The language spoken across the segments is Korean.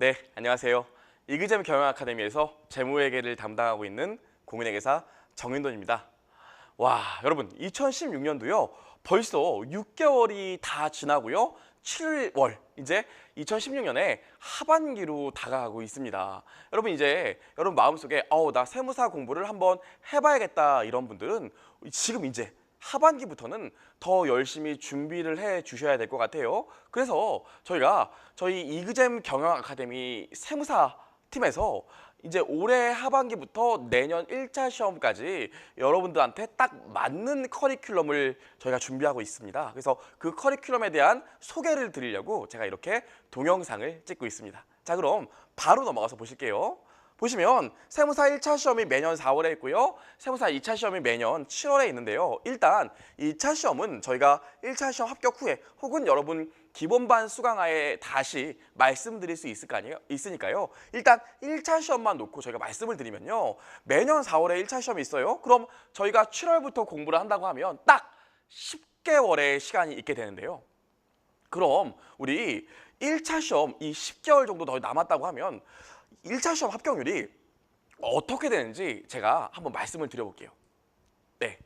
네, 안녕하세요. 이그잼 경영 아카데미에서 재무회계를 담당하고 있는 공인회계사 정윤돈입니다. 와, 여러분, 2016년도요. 벌써 6개월이 다 지나고요. 7월 이제 2016년에 하반기로 다가가고 있습니다. 여러분 이제 여러분 마음속에 어우 나 세무사 공부를 한번 해봐야겠다 이런 분들은 지금 이제 하반기부터는 더 열심히 준비를 해 주셔야 될 것 같아요. 그래서 저희가 저희 이그잼 경영 아카데미 세무사 팀에서 이제 올해 하반기부터 내년 1차 시험까지 여러분들한테 딱 맞는 커리큘럼을 저희가 준비하고 있습니다. 그래서 그 커리큘럼에 대한 소개를 드리려고 제가 이렇게 동영상을 찍고 있습니다. 자, 그럼 바로 넘어가서 보실게요. 보시면 세무사 1차 시험이 매년 4월에 있고요. 세무사 2차 시험이 매년 7월에 있는데요. 일단 2차 시험은 저희가 1차 시험 합격 후에 혹은 여러분 기본반 수강하에 다시 말씀드릴 수 있을 거 아니에요? 있으니까요. 일단 1차 시험만 놓고 저희가 말씀을 드리면요. 매년 4월에 1차 시험이 있어요. 그럼 저희가 7월부터 공부를 한다고 하면 딱 10개월의 시간이 있게 되는데요. 그럼 우리 1차 시험 이 10개월 정도 더 남았다고 하면 1차 시험 합격률이 어떻게 되는지 제가 한번 말씀을 드려볼게요. 네.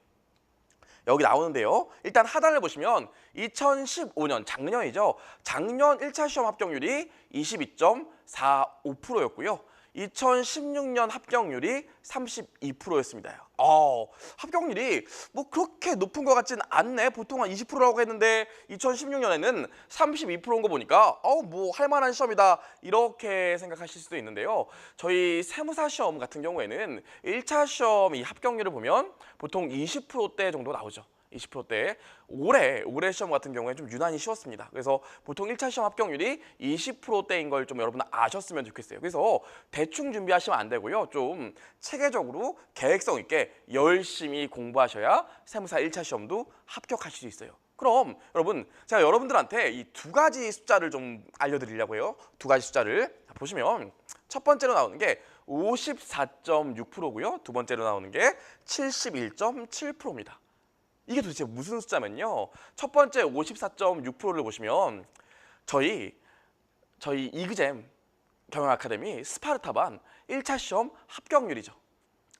여기 나오는데요. 일단 하단을 보시면 2015년 작년이죠. 작년 1차 시험 합격률이 22.45%였고요. 2016년 합격률이 32%였습니다. 어, 합격률이 뭐 그렇게 높은 것 같진 않네. 보통 한 20%라고 했는데 2016년에는 32%인 거 보니까 어, 뭐 할만한 시험이다 이렇게 생각하실 수도 있는데요. 저희 세무사 시험 같은 경우에는 1차 시험 이 합격률을 보면 보통 20%대 정도 나오죠. 20%대 올해 올해 시험 같은 경우에 좀 유난히 쉬웠습니다. 그래서 보통 1차 시험 합격률이 20%대인 걸 좀 여러분 아셨으면 좋겠어요. 그래서 대충 준비하시면 안 되고요. 좀 체계적으로 계획성 있게 열심히 공부하셔야 세무사 1차 시험도 합격하실 수 있어요. 그럼 여러분 제가 여러분들한테 이 두 가지 숫자를 좀 알려드리려고 해요. 두 가지 숫자를 자, 보시면 첫 번째로 나오는 게 54.6%고요. 두 번째로 나오는 게 71.7%입니다. 이게 도대체 무슨 숫자면요. 첫 번째 54.6%를 보시면 저희 저희 이그잼 경영 아카데미 스파르타 반 1차 시험 합격률이죠.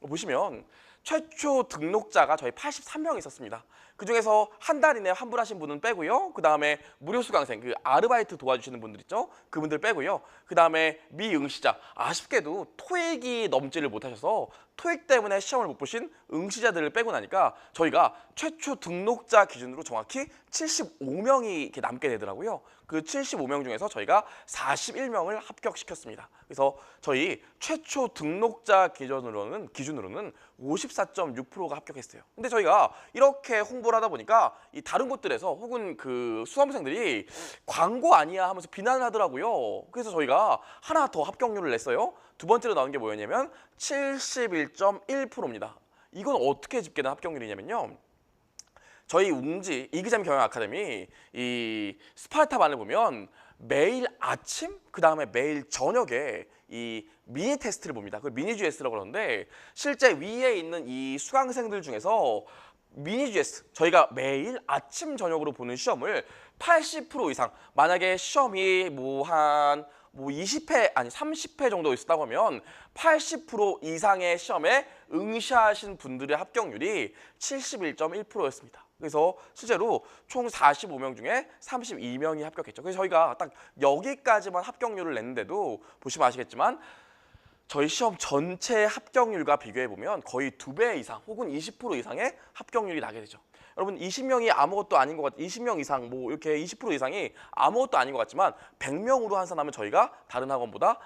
보시면 최초 등록자가 저희 83명 있었습니다. 그 중에서 한 달 이내에 환불하신 분은 빼고요. 그 다음에 무료 수강생, 그 아르바이트 도와주시는 분들 있죠. 그분들 빼고요. 그 다음에 미응시자, 아쉽게도 토익이 넘지를 못하셔서 토익 때문에 시험을 못 보신 응시자들을 빼고 나니까 저희가 최초 등록자 기준으로 정확히 75명이 이렇게 남게 되더라고요. 그 75명 중에서 저희가 41명을 합격시켰습니다. 그래서 저희 최초 등록자 기준으로는 기준으로는 54.6%가 합격했어요. 근데 저희가 이렇게 홍보를 하다 보니까 이 다른 곳들에서 혹은 그 수험생들이 광고 아니야 하면서 비난을 하더라고요. 그래서 저희가 하나 더 합격률을 냈어요. 두 번째로 나온 게 뭐였냐면 71.1%입니다. 이건 어떻게 집계된 합격률이냐면요. 저희 웅지 이그잼 경영 아카데미 이 스파르타 반을 보면 매일 아침 그 다음에 매일 저녁에 이 미니 테스트를 봅니다. 그걸 미니 GS라고 그러는데 실제 위에 있는 이 수강생들 중에서 미니 GS 저희가 매일 아침 저녁으로 보는 시험을 80% 이상 만약에 시험이 뭐한 뭐 20회 아니 30회 정도 있었다고 하면 80% 이상의 시험에 응시하신 분들의 합격률이 71.1%였습니다. 그래서 실제로 총 45명 중에 32명이 합격했죠. 그래서 저희가 딱 여기까지만 합격률을 냈는데도 보시면 아시겠지만 저희 시험 전체 합격률과 비교해 보면 거의 두 배 이상 혹은 20% 이상의 합격률이 나게 되죠. 여러분 20명이 아무것도 아닌 것 같, 20명 이상 뭐 이렇게 20% 이상이 아무것도 아닌 것 같지만 100명으로 환산하면 저희가 다른 학원보다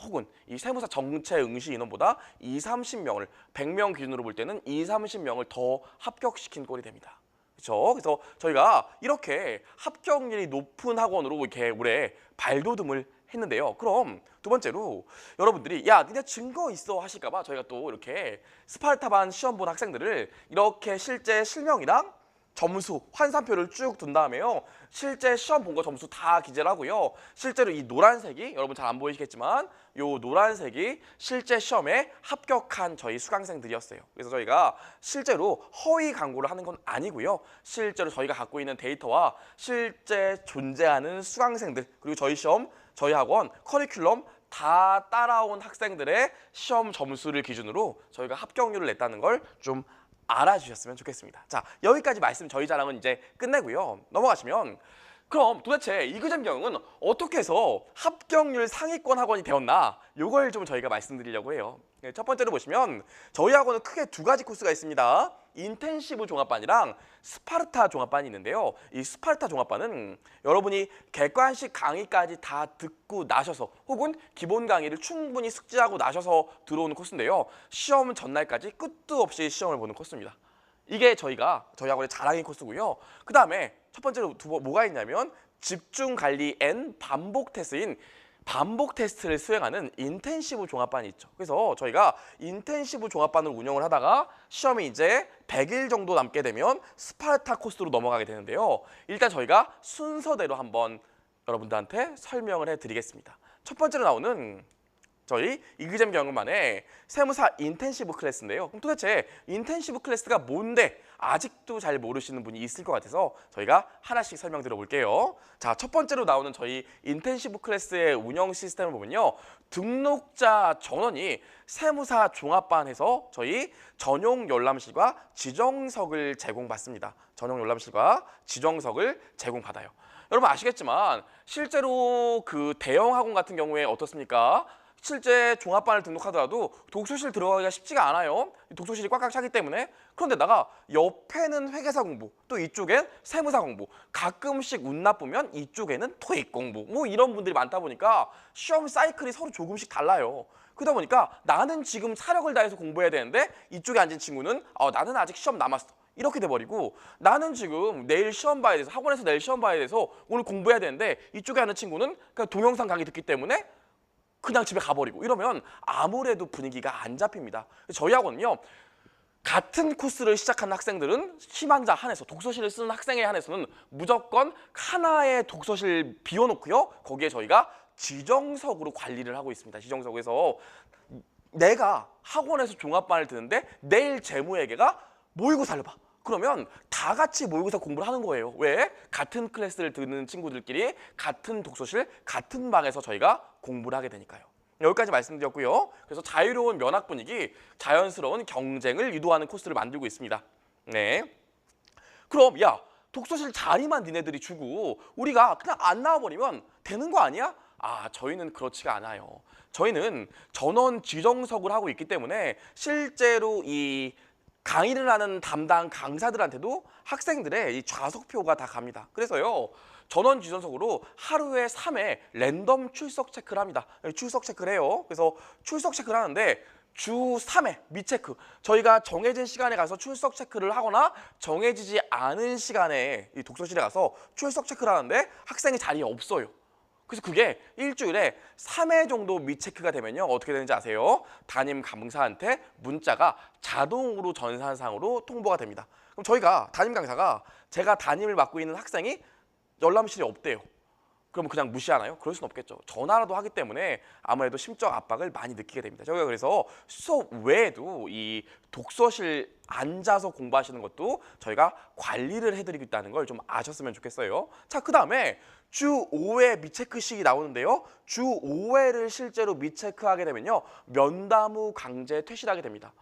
혹은 이 세무사 정체 응시 인원보다 2, 30명을 100명 기준으로 볼 때는 2, 30명을 더 합격시킨 꼴이 됩니다. 그렇죠? 그래서 저희가 이렇게 합격률이 높은 학원으로 이렇게 올해 발돋움을 했는데요. 그럼 두 번째로 여러분들이 야 니네 증거 있어 하실까봐 저희가 또 이렇게 스파르타반 시험 본 학생들을 이렇게 실제 실명이랑 점수 환산표를 쭉 둔 다음에요. 실제 시험 본 거 점수 다 기재를 하고요. 실제로 이 노란색이 여러분 잘 안 보이시겠지만 요 노란색이 실제 시험에 합격한 저희 수강생들이었어요. 그래서 저희가 실제로 허위 광고를 하는 건 아니고요. 실제로 저희가 갖고 있는 데이터와 실제 존재하는 수강생들 그리고 저희 시험 저희 학원 커리큘럼 다 따라온 학생들의 시험 점수를 기준으로 저희가 합격률을 냈다는 걸 좀 알아주셨으면 좋겠습니다. 자 여기까지 말씀 저희 자랑은 이제 끝내고요. 넘어가시면 그럼 도대체 이그잼 경은 어떻게 해서 합격률 상위권 학원이 되었나? 요걸 좀 저희가 말씀드리려고 해요. 네, 첫 번째로 보시면 저희 학원은 크게 두 가지 코스가 있습니다. 인텐시브 종합반이랑 스파르타 종합반이 있는데요. 이 스파르타 종합반은 여러분이 객관식 강의까지 다 듣고 나셔서 혹은 기본 강의를 충분히 숙지하고 나셔서 들어오는 코스인데요. 시험 전날까지 끝도 없이 시험을 보는 코스입니다. 이게 저희가 저희 학원의 자랑인 코스고요. 그 다음에 첫 번째로 두 번 뭐가 있냐면 집중 관리 앤 반복 테스트인 반복 테스트를 수행하는 인텐시브 종합반이 있죠. 그래서 저희가 인텐시브 종합반을 운영을 하다가 시험이 이제 100일 정도 남게 되면 스파르타 코스로 넘어가게 되는데요. 일단 저희가 순서대로 한번 여러분들한테 설명을 해드리겠습니다. 첫 번째로 나오는 저희 이그잼 경험만의 세무사 인텐시브 클래스인데요. 그럼 도대체 인텐시브 클래스가 뭔데 아직도 잘 모르시는 분이 있을 것 같아서 저희가 하나씩 설명드려 볼게요. 자, 첫 번째로 나오는 저희 인텐시브 클래스의 운영 시스템을 보면요. 등록자 전원이 세무사 종합반에서 저희 전용 열람실과 지정석을 제공받습니다. 전용 열람실과 지정석을 제공받아요. 여러분 아시겠지만 실제로 그 대형 학원 같은 경우에 어떻습니까? 실제 종합반을 등록하더라도 독서실 들어가기가 쉽지가 않아요. 독서실이 꽉꽉 차기 때문에. 그런데다가 옆에는 회계사 공부, 또 이쪽엔 세무사 공부, 가끔씩 운 나쁘면 이쪽에는 토익 공부, 뭐 이런 분들이 많다 보니까 시험 사이클이 서로 조금씩 달라요. 그러다 보니까 나는 지금 사력을 다해서 공부해야 되는데 이쪽에 앉은 친구는 어, 나는 아직 시험 남았어. 이렇게 돼버리고 나는 지금 내일 시험 봐야 돼서 학원에서 내일 시험 봐야 돼서 오늘 공부해야 되는데 이쪽에 하는 친구는 그냥 동영상 강의 듣기 때문에 그냥 집에 가버리고 이러면 아무래도 분위기가 안 잡힙니다. 저희 학원은요. 같은 코스를 시작한 학생들은 희망자 한해서 독서실을 쓰는 학생에 한해서는 무조건 하나의 독서실 비워놓고요. 거기에 저희가 지정석으로 관리를 하고 있습니다. 지정석에서 내가 학원에서 종합반을 듣는데 내일 재무회계가 모의고사를 봐. 그러면 다 같이 모의고사 공부를 하는 거예요. 왜? 같은 클래스를 듣는 친구들끼리 같은 독서실, 같은 방에서 저희가 공부를 하게 되니까요. 여기까지 말씀드렸고요. 그래서 자유로운 면학 분위기, 자연스러운 경쟁을 유도하는 코스를 만들고 있습니다. 네. 그럼 야 독서실 자리만 니네들이 주고 우리가 그냥 안 나와버리면 되는 거 아니야? 아 저희는 그렇지가 않아요. 저희는 전원 지정석을 하고 있기 때문에 실제로 이 강의를 하는 담당 강사들한테도 학생들의 이 좌석표가 다 갑니다. 그래서요. 전원 지정석으로 하루에 3회 랜덤 출석 체크를 합니다. 출석 체크를 해요. 그래서 출석 체크를 하는데 주 3회 미체크 저희가 정해진 시간에 가서 출석 체크를 하거나 정해지지 않은 시간에 이 독서실에 가서 출석 체크를 하는데 학생이 자리에 없어요. 그래서 그게 일주일에 3회 정도 미체크가 되면요 어떻게 되는지 아세요? 담임 강사한테 문자가 자동으로 전산상으로 통보가 됩니다. 그럼 저희가 담임 강사가 제가 담임을 맡고 있는 학생이 열람실이 없대요. 그러면 그냥 무시하나요? 그럴 수는 없겠죠. 전화라도 하기 때문에 아무래도 심적 압박을 많이 느끼게 됩니다. 저희가 그래서 수업 외에도 이 독서실 앉아서 공부하시는 것도 저희가 관리를 해드리고 있다는 걸 좀 아셨으면 좋겠어요. 자, 그 다음에 주 5회 미체크식이 나오는데요. 주 5회를 실제로 미체크하게 되면요. 면담 후 강제 퇴실하게 됩니다.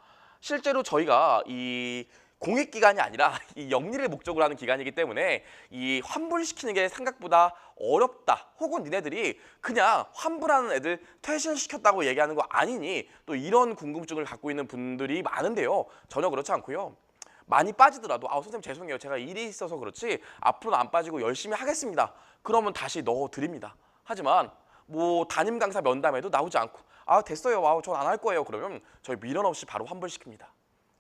실제로 저희가 이 공익 기관이 아니라 이 영리를 목적으로 하는 기관이기 때문에 이 환불시키는 게 생각보다 어렵다. 혹은 니네들이 그냥 환불하는 애들 퇴실시켰다고 얘기하는 거 아니니 또 이런 궁금증을 갖고 있는 분들이 많은데요. 전혀 그렇지 않고요. 많이 빠지더라도 아 선생님 죄송해요. 제가 일이 있어서 그렇지 앞으로는 안 빠지고 열심히 하겠습니다. 그러면 다시 넣어 드립니다. 하지만 뭐 담임 강사 면담에도 나오지 않고 아 됐어요. 아우 전 안 할 거예요. 그러면 저희 미련 없이 바로 환불시킵니다.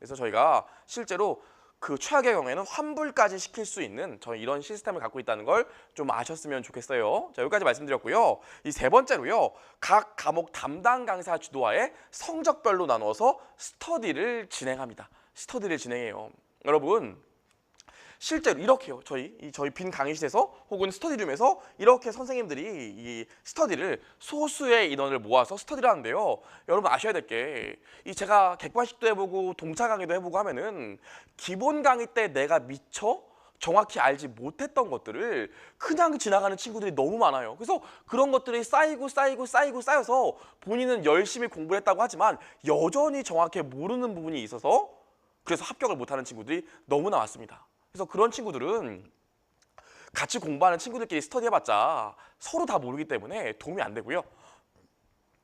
그래서 저희가 실제로 그 최악의 경우에는 환불까지 시킬 수 있는 저희 이런 시스템을 갖고 있다는 걸 좀 아셨으면 좋겠어요. 자, 여기까지 말씀드렸고요. 이 세 번째로요. 각 과목 담당 강사 주도하에 성적별로 나눠서 스터디를 진행합니다. 스터디를 진행해요. 여러분, 실제로 이렇게요. 저희 이 저희 빈 강의실에서 혹은 스터디룸에서 이렇게 선생님들이 이 스터디를 소수의 인원을 모아서 스터디를 하는데요. 여러분 아셔야 될 게 이 제가 객관식도 해보고 동차 강의도 해보고 하면은 기본 강의 때 내가 미처 정확히 알지 못했던 것들을 그냥 지나가는 친구들이 너무 많아요. 그래서 그런 것들이 쌓이고 쌓이고 쌓이고 쌓여서 본인은 열심히 공부를 했다고 하지만 여전히 정확히 모르는 부분이 있어서 그래서 합격을 못하는 친구들이 너무나 많습니다. 그래서 그런 친구들은 같이 공부하는 친구들끼리 스터디 해봤자 서로 다 모르기 때문에 도움이 안 되고요.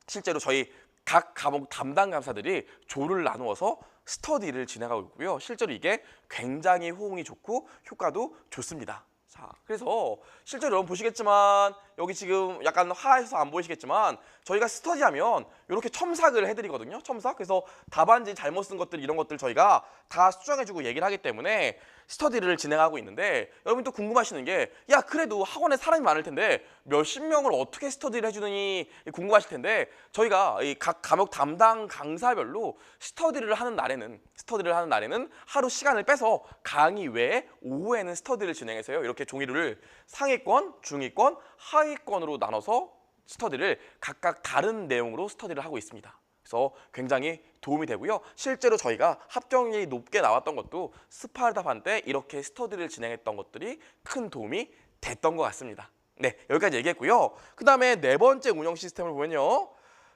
실제로 저희 각 과목 담당 강사들이 조를 나누어서 스터디를 진행하고 있고요. 실제로 이게 굉장히 호응이 좋고 효과도 좋습니다. 자, 그래서 실제로 여러분 보시겠지만 여기 지금 약간 하에서 안 보이시겠지만 저희가 스터디하면 이렇게 첨삭을 해드리거든요. 첨삭. 그래서 답안지 잘못 쓴 것들 이런 것들 저희가 다 수정해주고 얘기를 하기 때문에 스터디를 진행하고 있는데 여러분 또 궁금하시는 게 야 그래도 학원에 사람이 많을 텐데 몇십 명을 어떻게 스터디를 해주느니 궁금하실 텐데 저희가 이 각 과목 담당 강사별로 스터디를 하는 날에는 스터디를 하는 날에는 하루 시간을 빼서 강의 외에 오후에는 스터디를 진행해서요 이렇게 종이를 상위권, 중위권, 하위권으로 나눠서 스터디를 각각 다른 내용으로 스터디를 하고 있습니다. 그래서 굉장히 도움이 되고요. 실제로 저희가 합격률이 높게 나왔던 것도 스파르타반 때 이렇게 스터디를 진행했던 것들이 큰 도움이 됐던 것 같습니다. 네, 여기까지 얘기했고요. 그 다음에 네 번째 운영 시스템을 보면요.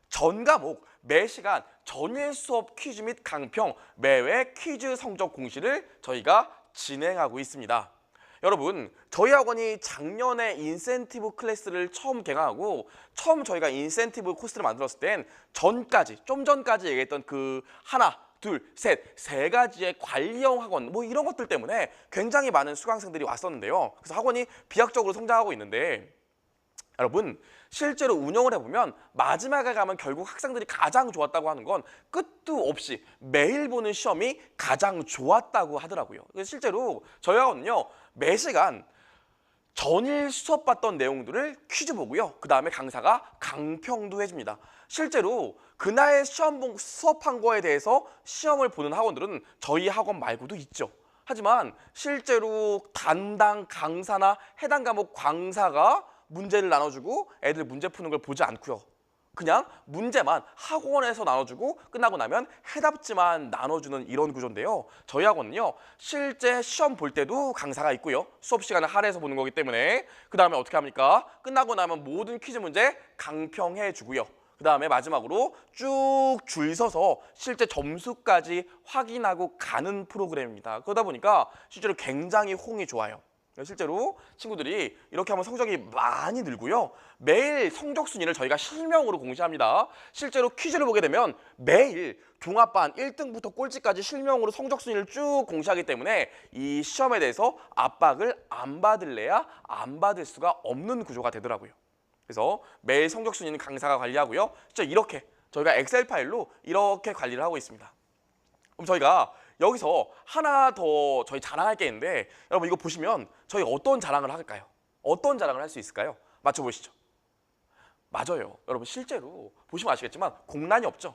전 과목 매 시간 전일 수업 퀴즈 및 강평 매회 퀴즈 성적 공시를 저희가 진행하고 있습니다. 여러분 저희 학원이 작년에 인센티브 클래스를 처음 개강하고 처음 저희가 인센티브 코스를 만들었을 땐 전까지 좀 전까지 얘기했던 그 하나 둘, 셋, 세 가지의 관리형 학원 뭐 이런 것들 때문에 굉장히 많은 수강생들이 왔었는데요. 그래서 학원이 비약적으로 성장하고 있는데 여러분 실제로 운영을 해보면 마지막에 가면 결국 학생들이 가장 좋았다고 하는 건 끝도 없이 매일 보는 시험이 가장 좋았다고 하더라고요. 실제로 저희 학원은요 매 시간 전일 수업 봤던 내용들을 퀴즈 보고요. 그 다음에 강사가 강평도 해줍니다. 실제로 그날 시험 본- 수업한 거에 대해서 시험을 보는 학원들은 저희 학원 말고도 있죠. 하지만 실제로 담당 강사나 해당 과목 강사가 문제를 나눠주고 애들 문제 푸는 걸 보지 않고요. 그냥 문제만 학원에서 나눠주고 끝나고 나면 해답지만 나눠주는 이런 구조인데요. 저희 학원은요 실제 시험 볼 때도 강사가 있고요. 수업 시간을 할애해서 보는 거기 때문에 그 다음에 어떻게 합니까? 끝나고 나면 모든 퀴즈 문제 강평해 주고요. 그 다음에 마지막으로 쭉 줄 서서 실제 점수까지 확인하고 가는 프로그램입니다. 그러다 보니까 실제로 굉장히 호응이 좋아요. 실제로 친구들이 이렇게 하면 성적이 많이 늘고요. 매일 성적 순위를 저희가 실명으로 공시합니다. 실제로 퀴즈를 보게 되면 매일 종합반 1등부터 꼴찌까지 실명으로 성적 순위를 쭉 공시하기 때문에 이 시험에 대해서 압박을 안 받을래야 안 받을 수가 없는 구조가 되더라고요. 그래서 매일 성적 순위는 강사가 관리하고요. 진짜 이렇게 저희가 엑셀 파일로 이렇게 관리를 하고 있습니다. 그럼 저희가 여기서 하나 더 저희 자랑할 게 있는데 여러분 이거 보시면 저희 어떤 자랑을 할까요? 어떤 자랑을 할 수 있을까요? 맞춰보시죠. 맞아요. 여러분 실제로 보시면 아시겠지만 공란이 없죠.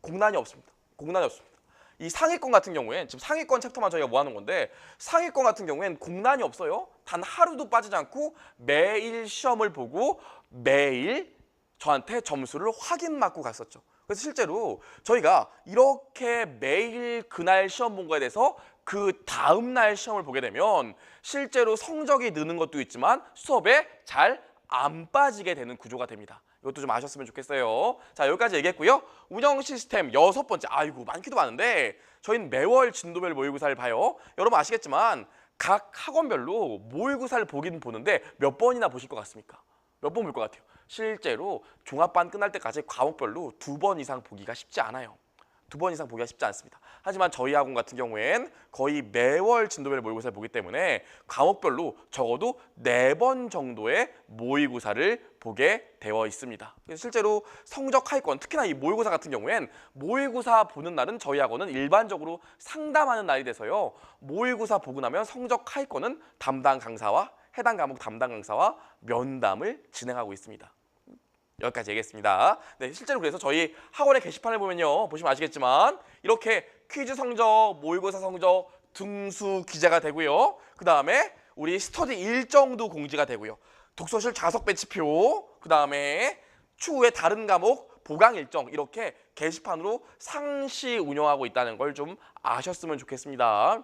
공란이 없습니다. 공란이 없습니다. 이 상위권 같은 경우엔 지금 상위권 챕터만 저희가 모아놓은 건데 상위권 같은 경우엔 공란이 없어요. 단 하루도 빠지지 않고 매일 시험을 보고 매일 저한테 점수를 확인 맞고 갔었죠. 그래서 실제로 저희가 이렇게 매일 그날 시험 본 거에 대해서 그 다음 날 시험을 보게 되면 실제로 성적이 느는 것도 있지만 수업에 잘 안 빠지게 되는 구조가 됩니다. 이것도 좀 아셨으면 좋겠어요. 자 여기까지 얘기했고요. 운영 시스템 여섯 번째. 아이고 많기도 많은데 저희는 매월 진도별 모의고사를 봐요. 여러분 아시겠지만 각 학원별로 모의고사를 보긴 보는데 몇 번이나 보실 것 같습니까? 몇 번 볼 것 같아요. 실제로 종합반 끝날 때까지 과목별로 두 번 이상 보기가 쉽지 않아요. 두 번 이상 보기가 쉽지 않습니다. 하지만 저희 학원 같은 경우엔 거의 매월 진도별 모의고사를 보기 때문에 과목별로 적어도 네 번 정도의 모의고사를 보게 되어 있습니다. 실제로 성적 하위권, 특히나 이 모의고사 같은 경우엔 모의고사 보는 날은 저희 학원은 일반적으로 상담하는 날이 돼서요. 모의고사 보고 나면 성적 하위권은 담당 강사와 해당 과목 담당 강사와 면담을 진행하고 있습니다. 여기까지 얘기했습니다. 네, 실제로 그래서 저희 학원의 게시판을 보면요. 보시면 아시겠지만 이렇게 퀴즈 성적, 모의고사 성적, 등수 기재가 되고요. 그 다음에 우리 스터디 일정도 공지가 되고요. 독서실 좌석 배치표, 그 다음에 추후에 다른 과목 보강 일정 이렇게 게시판으로 상시 운영하고 있다는 걸 좀 아셨으면 좋겠습니다.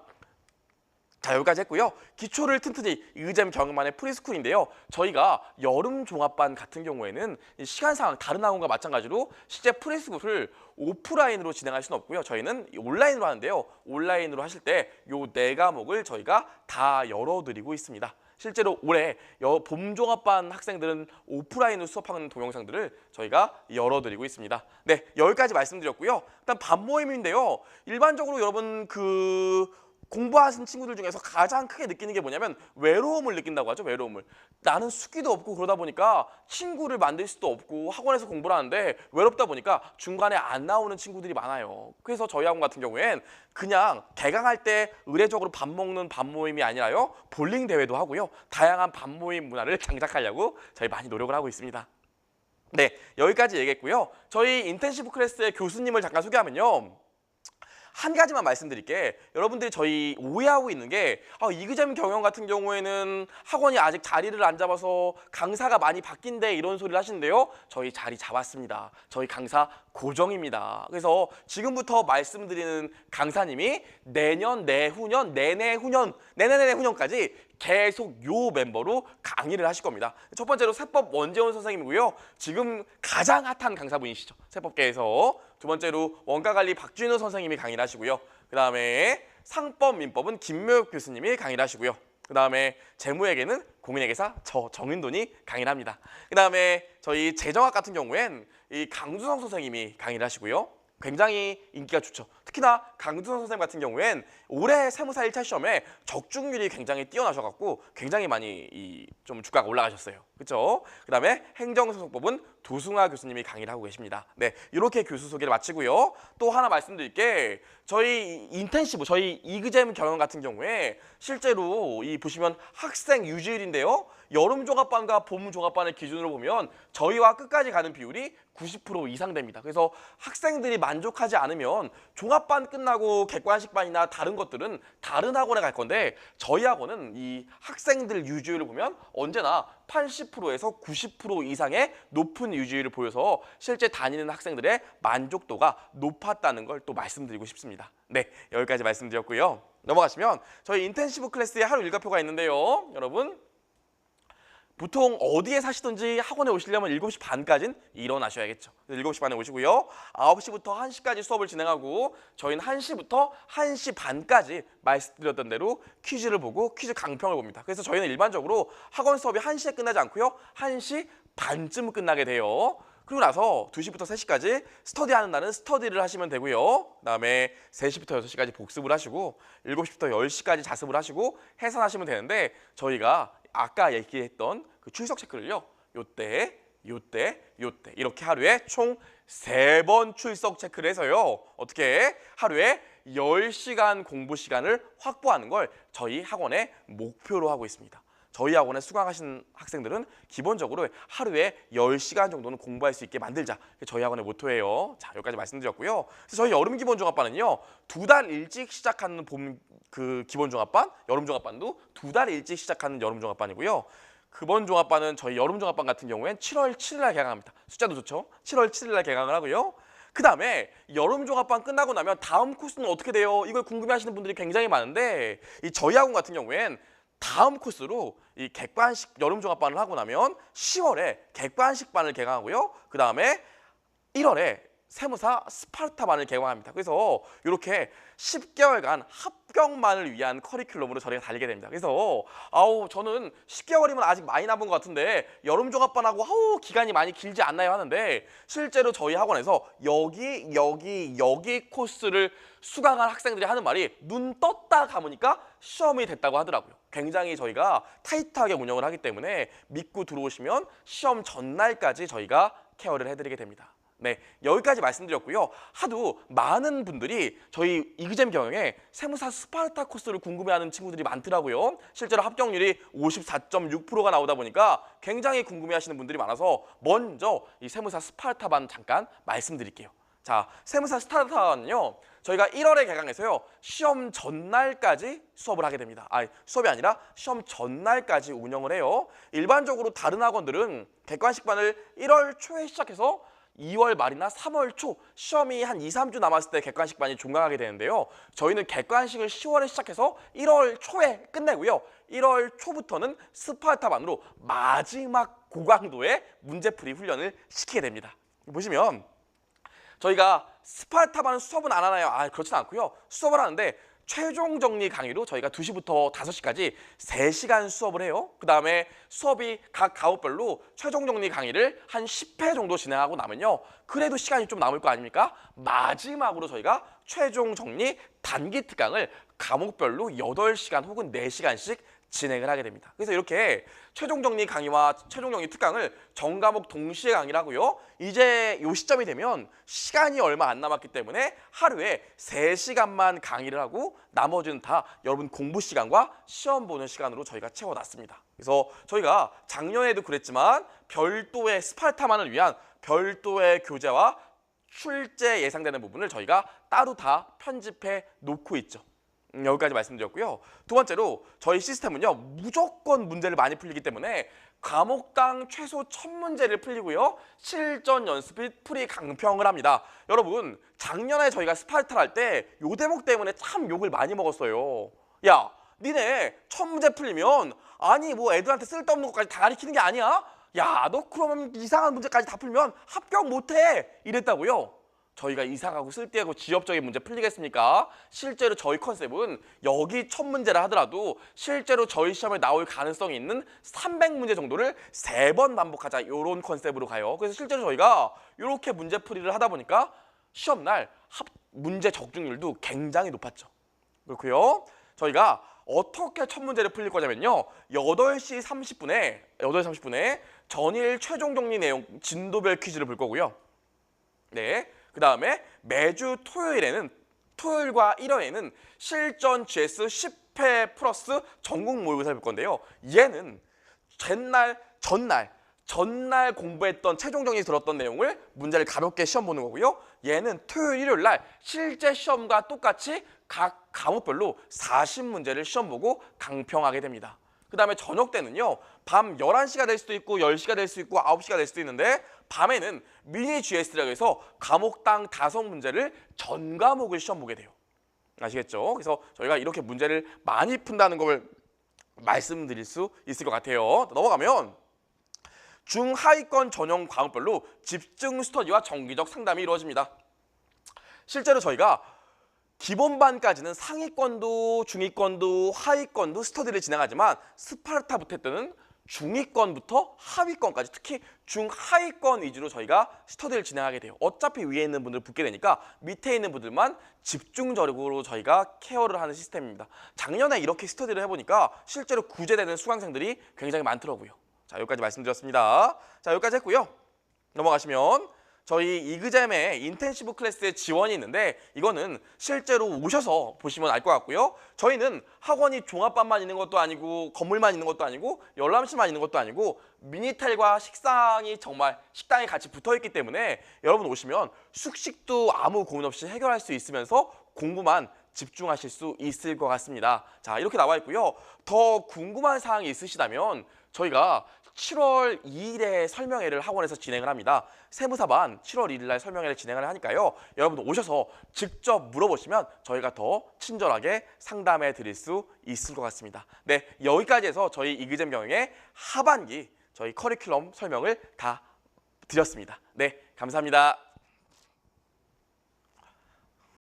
자 여기까지 했고요. 기초를 튼튼히 의잼 경험만의 프리스쿨인데요. 저희가 여름 종합반 같은 경우에는 이 시간상 다른 학원과 마찬가지로 실제 프리스쿨을 오프라인으로 진행할 수는 없고요. 저희는 이 온라인으로 하는데요. 온라인으로 하실 때 요 네 과목을 저희가 다 열어드리고 있습니다. 실제로 올해 여- 봄 종합반 학생들은 오프라인으로 수업하는 동영상들을 저희가 열어드리고 있습니다. 네, 여기까지 말씀드렸고요. 일단 반 모임인데요. 일반적으로 여러분 그 공부하신 친구들 중에서 가장 크게 느끼는 게 뭐냐면 외로움을 느낀다고 하죠. 외로움을. 나는 숙기도 없고 그러다 보니까 친구를 만들 수도 없고 학원에서 공부를 하는데 외롭다 보니까 중간에 안 나오는 친구들이 많아요. 그래서 저희 학원 같은 경우엔 그냥 개강할 때 의례적으로 밥 먹는 밥 모임이 아니라요. 볼링 대회도 하고요. 다양한 밥 모임 문화를 장착하려고 저희 많이 노력을 하고 있습니다. 네, 여기까지 얘기했고요. 저희 인텐시브 클래스의 교수님을 잠깐 소개하면요. 한 가지만 말씀드릴게. 여러분들이 저희 오해하고 있는 게 아, 이그잼 경영 같은 경우에는 학원이 아직 자리를 안 잡아서 강사가 많이 바뀐대 이런 소리를 하시는데요. 저희 자리 잡았습니다. 저희 강사 고정입니다. 그래서 지금부터 말씀드리는 강사님이 내년 내후년 내내후년 내내내내 후년까지 계속 요 멤버로 강의를 하실 겁니다. 첫 번째로 세법 원재원 선생님이고요. 지금 가장 핫한 강사분이시죠. 세법계에서 두 번째로 원가관리 박준호 선생님이 강의를 하시고요. 그 다음에 상법 민법은 김묘엽 교수님이 강의를 하시고요. 그 다음에 재무회계는 공인회계사 저 정인돈이 강의를 합니다. 그 다음에 저희 재정학 같은 경우엔 이 강두성 선생님이 강의를 하시고요. 굉장히 인기가 좋죠. 특히나 강두성 선생님 같은 경우엔 올해 세무사 1차 시험에 적중률이 굉장히 뛰어나셔갖고 굉장히 많이 이 좀 주가가 올라가셨어요. 그렇죠? 그다음에 행정소송법은 도승화 교수님이 강의를 하고 계십니다. 네, 이렇게 교수 소개를 마치고요. 또 하나 말씀드릴 게 저희 인텐시브, 저희 이그잼 경영 같은 경우에 실제로 이 보시면 학생 유지율인데요. 여름 종합반과 봄 종합반을 기준으로 보면 저희와 끝까지 가는 비율이 90% 이상 됩니다. 그래서 학생들이 만족하지 않으면 종합반 끝나고 객관식반이나 다른 것들은 다른 학원에 갈 건데 저희 학원은 이 학생들 유지율을 보면 언제나 80%에서 90% 이상의 높은 유지율을 보여서 실제 다니는 학생들의 만족도가 높았다는 걸 또 말씀드리고 싶습니다. 네, 여기까지 말씀드렸고요. 넘어가시면 저희 인텐시브 클래스에 하루 일과표가 있는데요. 여러분 보통 어디에 사시든지 학원에 오시려면 7시 반까지는 일어나셔야겠죠. 그래서 7시 반에 오시고요. 9시부터 1시까지 수업을 진행하고 저희는 1시부터 1시 반까지 말씀드렸던 대로 퀴즈를 보고 퀴즈 강평을 봅니다. 그래서 저희는 일반적으로 학원 수업이 1시에 끝나지 않고요. 1시 반쯤 끝나게 돼요. 그리고 나서 2시부터 3시까지 스터디하는 날은 스터디를 하시면 되고요. 그다음에 3시부터 6시까지 복습을 하시고 7시부터 10시까지 자습을 하시고 해산하시면 되는데 저희가 아까 얘기했던 그 출석 체크를요. 요때, 요때, 요때 이렇게 하루에 총 세 번 출석 체크를 해서요. 어떻게 하루에 10시간 공부 시간을 확보하는 걸 저희 학원의 목표로 하고 있습니다. 저희 학원에 수강하신 학생들은 기본적으로 하루에 10시간 정도는 공부할 수 있게 만들자. 저희 학원의 모토예요. 자, 여기까지 말씀드렸고요. 그래서 저희 여름 기본 종합반은요. 두 달 일찍 시작하는 봄 그 기본 종합반, 여름 종합반도 두 달 일찍 시작하는 여름 종합반이고요. 그번 종합반은 저희 여름 종합반 같은 경우엔 7월 7일 날 개강합니다. 숫자도 좋죠? 7월 7일 날 개강을 하고요. 그 다음에 여름 종합반 끝나고 나면 다음 코스는 어떻게 돼요? 이걸 궁금해하시는 분들이 굉장히 많은데 이 저희 학원 같은 경우엔 다음 코스로 이 객관식 여름 종합반을 하고 나면 10월에 객관식반을 개강하고요. 그 다음에 1월에 세무사 스파르타반을 개강합니다. 그래서 이렇게 10개월간 합격만을 위한 커리큘럼으로 저희가 달리게 됩니다. 그래서 아우 저는 10개월이면 아직 많이 남은 것 같은데 여름 종합반하고 아우 기간이 많이 길지 않나요 하는데 실제로 저희 학원에서 여기 여기 여기 코스를 수강한 학생들이 하는 말이 눈 떴다 감으니까 시험이 됐다고 하더라고요. 굉장히 저희가 타이트하게 운영을 하기 때문에 믿고 들어오시면 시험 전날까지 저희가 케어를 해드리게 됩니다. 네, 여기까지 말씀드렸고요. 하도 많은 분들이 저희 이그잼 경영에 세무사 스파르타 코스를 궁금해하는 친구들이 많더라고요. 실제로 합격률이 54.6%가 나오다 보니까 굉장히 궁금해하시는 분들이 많아서 먼저 이 세무사 스파르타반 잠깐 말씀드릴게요. 자, 세무사 스타트는요. 저희가 1월에 개강해서요. 시험 전날까지 수업을 하게 됩니다. 아, 수업이 아니라 시험 전날까지 운영을 해요. 일반적으로 다른 학원들은 객관식반을 1월 초에 시작해서 2월 말이나 3월 초 시험이 한 2, 3주 남았을 때 객관식반이 종강하게 되는데요. 저희는 객관식을 10월에 시작해서 1월 초에 끝내고요. 1월 초부터는 스파르타반으로 마지막 고강도의 문제풀이 훈련을 시키게 됩니다. 보시면 저희가 스파르타반 수업은 안 하나요? 아, 그렇진 않고요. 수업을 하는데 최종 정리 강의로 저희가 2시부터 5시까지 3시간 수업을 해요. 그다음에 수업이 각 과목별로 최종 정리 강의를 한 10회 정도 진행하고 나면요. 그래도 시간이 좀 남을 거 아닙니까? 마지막으로 저희가 최종 정리 단기 특강을 과목별로 8시간 혹은 4시간씩 진행을 하게 됩니다. 그래서 이렇게 최종 정리 강의와 최종 정리 특강을 전 과목 동시에 강의를 하고요. 이제 요 시점이 되면 시간이 얼마 안 남았기 때문에 하루에 세시간만 강의를 하고 나머지는 다 여러분 공부 시간과 시험 보는 시간으로 저희가 채워놨습니다. 그래서 저희가 작년에도 그랬지만 별도의 스파르타만을 위한 별도의 교재와 출제 예상되는 부분을 저희가 따로 다 편집해 놓고 있죠. 음, 여기까지 말씀드렸고요. 두 번째로 저희 시스템은요 무조건 문제를 많이 풀리기 때문에 과목당 최소 첫 문제를 풀리고요 실전 연습 및 풀이 강평을 합니다. 여러분 작년에 저희가 스파르타를 할 때 요 대목 때문에 참 욕을 많이 먹었어요. 야 니네 첫 문제 풀리면 아니 뭐 애들한테 쓸데없는 것까지 다 가르치는 게 아니야? 야 너 그러면 이상한 문제까지 다 풀면 합격 못해 이랬다고요. 저희가 이상하고 쓸데없고 지엽적인 문제 풀리겠습니까? 실제로 저희 컨셉은 여기 첫 문제를 하더라도 실제로 저희 시험에 나올 가능성이 있는 300문제 정도를 세 번 반복하자 이런 컨셉으로 가요. 그래서 실제로 저희가 이렇게 문제 풀이를 하다 보니까 시험 날 합, 문제 적중률도 굉장히 높았죠. 그렇고요. 저희가 어떻게 첫 문제를 풀릴 거냐면요. 8시 30분에 8시 30분에 전일 최종 정리 내용 진도별 퀴즈를 볼 거고요. 네. 그 다음에 매주 토요일에는 토요일과 일요일에는 실전 GS 10회 플러스 전국 모의고사를 볼 건데요. 얘는 전날 전날 전날 공부했던 최종 정리 들었던 내용을 문제를 가볍게 시험 보는 거고요. 얘는 토요일 일요일 날 실제 시험과 똑같이 각 과목별로 40문제를 시험 보고 강평하게 됩니다. 그다음에 저녁 때는요. 밤 11시가 될 수도 있고 10시가 될 수 있고 9시가 될 수도 있는데 밤에는 미니 GS라고 해서 과목당 다섯 문제를 전 과목을 시험 보게 돼요. 아시겠죠? 그래서 저희가 이렇게 문제를 많이 푼다는 걸 말씀드릴 수 있을 것 같아요. 넘어가면 중하위권 전형 과목별로 집중 스터디와 정기적 상담이 이루어집니다. 실제로 저희가 기본반까지는 상위권도 중위권도 하위권도 스터디를 진행하지만 스파르타부터 때는 중위권부터 하위권까지 특히 중하위권 위주로 저희가 스터디를 진행하게 돼요. 어차피 위에 있는 분들 붙게 되니까 밑에 있는 분들만 집중적으로 저희가 케어를 하는 시스템입니다. 작년에 이렇게 스터디를 해보니까 실제로 구제되는 수강생들이 굉장히 많더라고요. 자 여기까지 말씀드렸습니다. 자 여기까지 했고요. 넘어가시면 저희 이그잼의 인텐시브 클래스에 지원이 있는데 이거는 실제로 오셔서 보시면 알 것 같고요. 저희는 학원이 종합반만 있는 것도 아니고 건물만 있는 것도 아니고 열람실만 있는 것도 아니고 미니텔과 식당이 정말 식당이 같이 붙어 있기 때문에 여러분 오시면 숙식도 아무 고민 없이 해결할 수 있으면서 공부만 집중하실 수 있을 것 같습니다. 자 이렇게 나와 있고요. 더 궁금한 사항이 있으시다면 저희가 7월 2일에 설명회를 학원에서 진행을 합니다. 세무사반 7월 2일 날 설명회를 진행을 하니까요. 여러분 오셔서 직접 물어보시면 저희가 더 친절하게 상담해 드릴 수 있을 것 같습니다. 네, 여기까지 해서 저희 이그잼 경영의 하반기 저희 커리큘럼 설명을 다 드렸습니다. 네, 감사합니다.